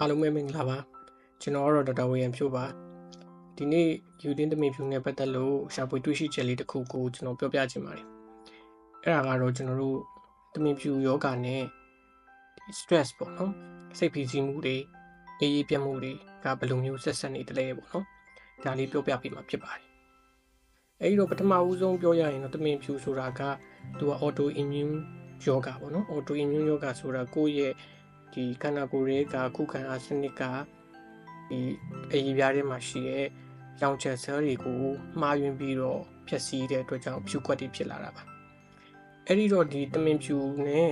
အားလုံးပဲမင်္ဂလာပါကျွန်တော်ကတော့ဒေါက်တာဝေယံဖြိုးပါဒီနေ့ယူတင်းသမီးဖြူနဲ့ပတ်သက်လို့ရှာဖွေတွေ့ရှိချက်လေးတစ်ခုကိုကျွန်တော်ပြောပြချင်ပါတယ်အဲ့ဒါကတော့ကျွန်တော်တို့သမီးဖြူယောဂနဲ့ stress ပေါ့နော်စိတ်ဖိစီးမှုတွေအေးအေးပြတ်မှုတွေကဘယ်လိုမျိုးဆက်ဆက်နေတယ်လဲပေါ့နော်ဒါလေးပြောပြပေးမှာဖြစ်ပါတယ်အဲ့ဒီတော့ပထမဦးဆုံးပြောရရင်တော့သမီးဖြူဆိုတာကသူက auto immune ယောဂပေါ့နော် auto immune ယောဂဆိုတာကိုယ့်ရဲ့ ဒီခန္ဓာကိုယ်ရဲ့ကခုခံအားစနစ်ကဒီအရေးပြားထဲမှာရှိတဲ့ရောင်ချက်ဆဲတွေကိုမှားယွင်းပြီးတော့ဖျက်ဆီးတဲ့အတွက်ကြောင့်ဖြူကွက်တွေဖြစ်လာတာပါအဲ့ဒီတော့ဒီတမင်ဖြူနဲ့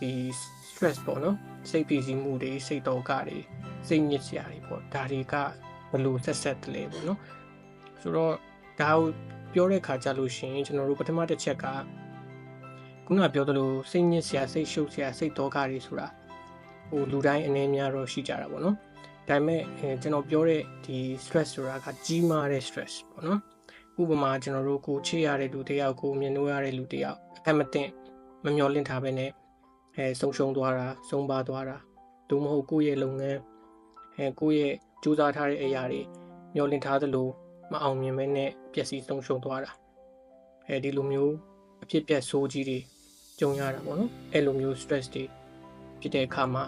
ဒီ stress ပေါ့နော်စိတ်ဖိစီးမှုတွေစိတ်တော့ကတွေစိတ်ညစ်စရာတွေပေါ့ဒါတွေကဘယ်လိုဆက်ဆက်တလဲပေါ့နော်ဆိုတော့ဒါကိုပြောတဲ့ခါကြလို့ရှိရင်ကျွန်တော်တို့ပထမတစ်ချက်ကခုနပြောသလိုစိတ်ညစ်စရာစိတ်ရှုပ်စရာစိတ်တော့ကတွေဆိုတာ ဟိုလူတိုင်းအနေများတော့ရှိကြတာပေါ့နော်ဒါပေမဲ့အဲကျွန်တော်ပြောတဲ့ဒီ stress ဆိုတာကကြီးမားတဲ့ stress ပေါ့နော်ဥပမာကျွန်တော်တို့ကိုချေရတဲ့လူတယောက်ကိုမြင်လို့ရတဲ့လူတယောက်အခက်မတင်မမျောလင့်ထားပဲနဲ့အဲဆုံးရှုံးသွားတာဆုံးပါသွားတာဒုမဟုတ်ကိုယ့်ရဲ့လုပ်ငန်းအဲကိုယ့်ရဲ့ကြိုးစားထားတဲ့အရာတွေမျောလင့်ထားသလိုမအောင်မြင်ပဲနဲ့ပျက်စီးဆုံးရှုံးသွားတာအဲဒီလိုမျိုးအဖြစ်ပြက်ဆိုးကြီးတွေကြုံရတာပေါ့နော်အဲ့လိုမျိုး stress တွေဖြစ်တဲ့အခါမှာ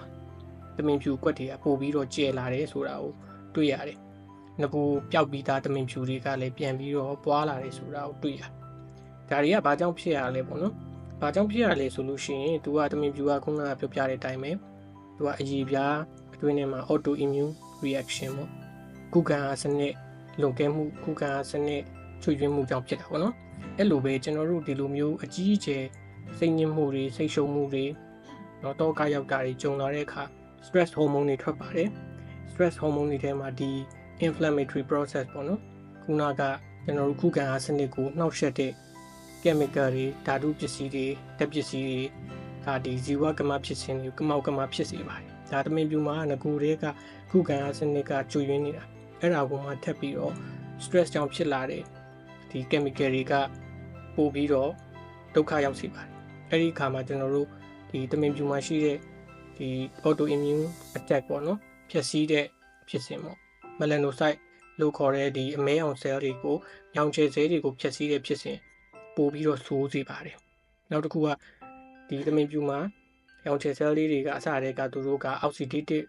တမင်ဖြူကွက်တွေကပို့ပြီးတော့ကျဲလာတယ်ဆိုတာကိုတွေ့ရတယ်။ငကူပျောက်ပြီးသားတမင်ဖြူတွေကလည်းပြန်ပြီးတော့ပွားလာတယ်ဆိုတာကိုတွေ့ရတယ်။ဒါတွေကဘာကြောင့်ဖြစ်ရလဲပေါ့နော်။ဘာကြောင့်ဖြစ်ရလဲဆိုလို့ရှိရင် तू ကတမင်ဖြူကခုနကပြောပြတဲ့အတိုင်းပဲ तू ကအည်ပြားအတွင်းထဲမှာ auto immune reaction ပေါ့။ကုခံအားစနစ်လုံကဲမှုကုခံအားစနစ်ချွေရွေးမှုကြောင့်ဖြစ်တာပေါ့နော်။အဲ့လိုပဲကျွန်တော်တို့ဒီလိုမျိုးအကြီးအကျယ်စိတ်ညစ်မှုတွေစိတ်ရှုံမှုတွေတော့တော့ကရောက်တာတွေကြုံလာတဲ့အခါ stress hormone တွေထွက်ပါတယ် stress hormone တွေထဲမှာဒီ inflammatory process ပေါ့နော်ခုနကကျွန်တော်တို့ခုခံအားစနစ်ကိုနှောက်ယှက်တဲ့ chemical တွေဓာတုပစ္စည်းတွေတက်ပစ္စည်းတွေဒါဒီဇီဝကမဖြစ်ခြင်းတွေကမောက်ကမဖြစ်စေပါတယ်ဒါတမင်ပြူမှာငကူတွေကခုခံအားစနစ်ကကျွရင်းနေတာအဲ့ဒါကိုမှထပ်ပြီးတော့ stress ကြောင့်ဖြစ်လာတဲ့ဒီ chemical တွေကပို့ပြီးတော့ဒုက္ခရောက်စေပါတယ်အဲ့ဒီအခါမှာကျွန်တော်တို့ဒီတမင်ပြူမှာရှိတဲ့ ဒီ autoimmune attack ပေါ့နော်ဖြစ်စည်းတဲ့ဖြစ်စဉ်ပေါ့ melanocyte လို့ခေါ်တဲ့ဒီအမဲအောင် cell တွေကိုညောင်ချယ်ဆဲတွေကိုဖျက်ဆီးတဲ့ဖြစ်စဉ်ပို့ပြီးတော့ဆိုးစေပါတယ်နောက်တစ်ခုကဒီသမင်ပြူမှာညောင်ချယ်ဆဲလေးတွေကအစတည်းကသူတို့က oxidative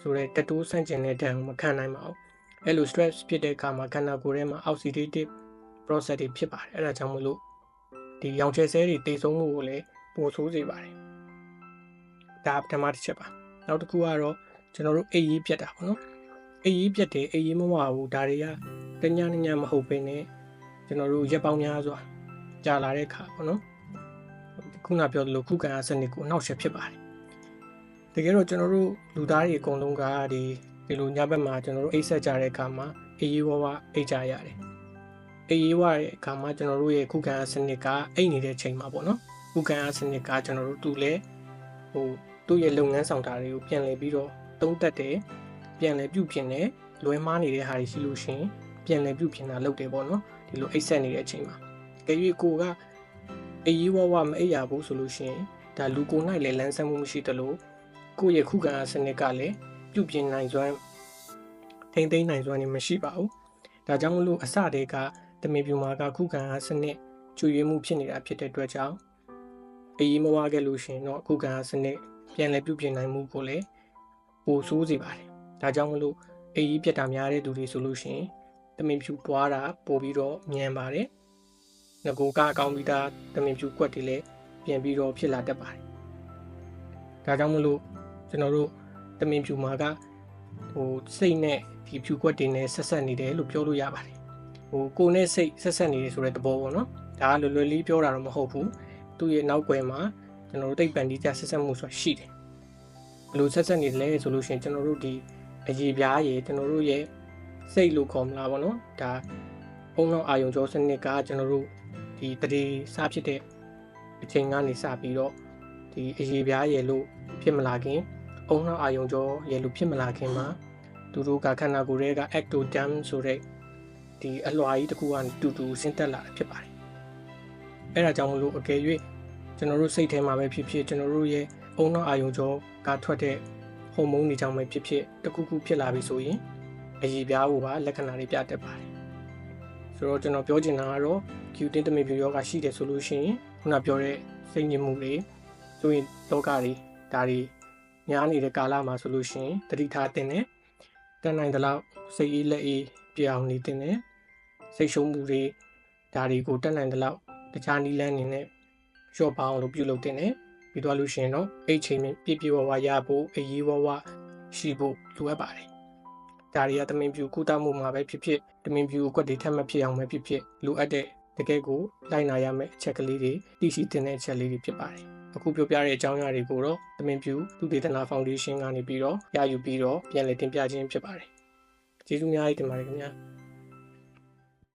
ဆိုတဲ့တတိုးဆန့်ကျင်တဲ့ဒဏ်ကိုမခံနိုင်ပါဘူးအဲ့လို stress ဖြစ်တဲ့အခါမှာခန္ဓာကိုယ်ထဲမှာ oxidative process တွေဖြစ်ပါတယ်အဲ့ဒါကြောင့်မလို့ဒီရောင်ချယ်ဆဲတွေတိတ်ဆုံးမှုကိုလည်းပိုဆိုးစေပါတယ် ဒါပထမတစ်ချက်ပါနောက်တစ်ခုကတော့ကျွန်တော်တို့အိပ်ရေးပြတ်တာပေါ့နော်အိပ်ရေးပြတ်တယ်အိပ်ရေးမဝဘူးဒါတွေကတညညညမဟုတ်ဘဲနဲ့ကျွန်တော်တို့ရက်ပေါင်းများစွာကြာလာတဲ့ခါပေါ့နော်ခုနပြောသလိုခုခံအားစနစ်ကိုအနောက်ရှက်ဖြစ်ပါတယ်တကယ်တော့ကျွန်တော်တို့လူသားတွေအကုန်လုံးကဒီဒီလိုညဘက်မှာကျွန်တော်တို့အိပ်ဆက်ကြတဲ့အခါမှာအေးရေးဝဝအိတ်ကြရတယ်အေးရေးဝတဲ့အခါမှာကျွန်တော်တို့ရဲ့ခုခံအားစနစ်ကအိတ်နေတဲ့ချိန်မှာပေါ့နော်ခုခံအားစနစ်ကကျွန်တော်တို့သူ့လဲဟို သူ့ရဲ့လုပ်ငန်းဆောင်တာတွေကိုပြန်လည်ပြီးတော့သုံးသက်တယ်ပြန်လည်ပြုပြင်တယ်လွဲမားနေတဲ့ဟာတွေရှိလို့ရှင်ပြန်လည်ပြုပြင်တာလုပ်တယ်ပေါ့နော်ဒီလိုအိတ်ဆက်နေတဲ့အချိန်မှာကြွေကိုကအေးဝဝမအိပ်ရဘူးဆိုလို့ရှင်ဒါလူကိုနိုင်လည်းလန်းဆန်းမှုမရှိသလိုကိုယ့်ရဲ့ခုခံအားစနစ်ကလည်းပြုပြင်နိုင်စွမ်းထိမ့်သိမ်းနိုင်စွမ်းနေမရှိပါဘူးဒါကြောင့်မလို့အစတည်းကတမင်ပြူမာကခုခံအားစနစ်ကျွေရွေးမှုဖြစ်နေတာဖြစ်တဲ့အတွက်ကြောင့်အေးမဝခဲ့လို့ရှင်တော့ခုခံအားစနစ် ပြန်လည်ပြုပြင်နိုင်မှုကိုလည်းပိုဆိုးစေပါတယ်။ဒါကြောင့်မလို့အေးကြီးပြတ်တာများတဲ့သူတွေဆိုလို့ရှိရင်တမင်ဖြူပွားတာပိုပြီးတော့မြန်ပါတယ်။ငကိုကအကောင်းပြီးသားတမင်ဖြူကွက်တွေလည်းပြန်ပြီးတော့ဖြစ်လာတတ်ပါတယ်။ဒါကြောင့်မလို့ကျွန်တော်တို့တမင်ဖြူမှာကဟိုစိတ်နဲ့ဒီဖြူကွက်တွေနဲ့ဆက်ဆက်နေတယ်လို့ပြောလို့ရပါတယ်။ဟိုကိုယ်နဲ့စိတ်ဆက်ဆက်နေတယ်ဆိုတဲ့သဘောပေါ့နော်။ဒါကလွယ်လွယ်လေးပြောတာတော့မဟုတ်ဘူး။သူ့ရဲ့နောက်ွယ်မှာ ကျွန်တော်တို့တိတ်ပန်တီးကြဆက်ဆက်မှုဆိုတာရှိတယ်ဘယ်လိုဆက်ဆက်နေလဲဆိုလို့ရှိရင်ကျွန်တော်တို့ဒီအရေးပြားရေကျွန်တော်တို့ရဲ့စိတ်လို့ခေါ်မလားဗောနော်ဒါအုံနောက်အာယုံကြောစနစ်ကကျွန်တော်တို့ဒီတတိစဖြစ်တဲ့အချိန်ကနေစပြီးတော့ဒီအရေးပြားရေလို့ဖြစ်မလာခင်အုံနောက်အာယုံကြောရေလို့ဖြစ်မလာခင်မှာသူတို့ကခန္ဓာကိုယ်ရဲ့က ectoderm ဆိုတဲ့ဒီအလွှာကြီးတစ်ခုကနေတူတူဆင်းသက်လာတာဖြစ်ပါတယ်အဲ့ဒါကြောင့်မလို့အကယ်၍ ကျွန်တော်တို့စိတ်ထဲမှာပဲဖြစ်ဖြစ်ကျွန်တော်တို့ရဲ့အုံနောက်အာယုံကြောကထွက်တဲ့ဟဟော်မုန်းတွေကြောင့်ပဲဖြစ်ဖြစ်တစ်ခုခုဖြစ်လာပြီဆိုရင်အရေးပြားဖို့ပါလက္ခဏာတွေပြတတ်ပါတယ်ဆိုတော့ကျွန်တော်ပြောချင်တာကတော့ Q10 တမင်ပြူယောဂရှိတယ်ဆိုလို့ရှိရင်ခုနပြောတဲ့စိတ်ညစ်မှုတွေဆိုရင်လောကတွေဒါတွေများနေတဲ့ကာလမှာဆိုလို့ရှိရင်တတိထားတင်တယ်တန်နိုင်တဲ့လောက်စိတ်အေးလက်အေးပြအောင်နေတင်တယ်စိတ်ရှုံးမှုတွေဒါတွေကိုတက်နိုင်တဲ့လောက်တခြားနီးလန်းနေနဲ့ ရော့ပါအောင်လို့ပြုလုပ်တင်တယ်ပြီးတော့လို့ရှိရင်တော့အိတ်ချိန်မြပြည့်ပြည့်ဝဝရဖို့အရေးဝဝရှိဖို့လိုအပ်ပါတယ်ဒါတွေကတမင်ပြူကုသမှုမှာပဲဖြစ်ဖြစ်တမင်ပြူအကွက်တွေထပ်မဖြစ်အောင်ပဲဖြစ်ဖြစ်လိုအပ်တဲ့တကယ်ကိုလိုက်နာရမယ့်အချက်ကလေးတွေသိရှိတင်တဲ့အချက်လေးတွေဖြစ်ပါတယ်အခုပြောပြတဲ့အကြောင်းအရာတွေကိုတော့တမင်ပြူသူတေသနာဖောင်ဒေးရှင်းကနေပြီးတော့ရယူပြီးတော့ပြန်လည်တင်ပြခြင်းဖြစ်ပါတယ်ကျေးဇူးများကြီးတင်ပါတယ်ခင်ဗျာ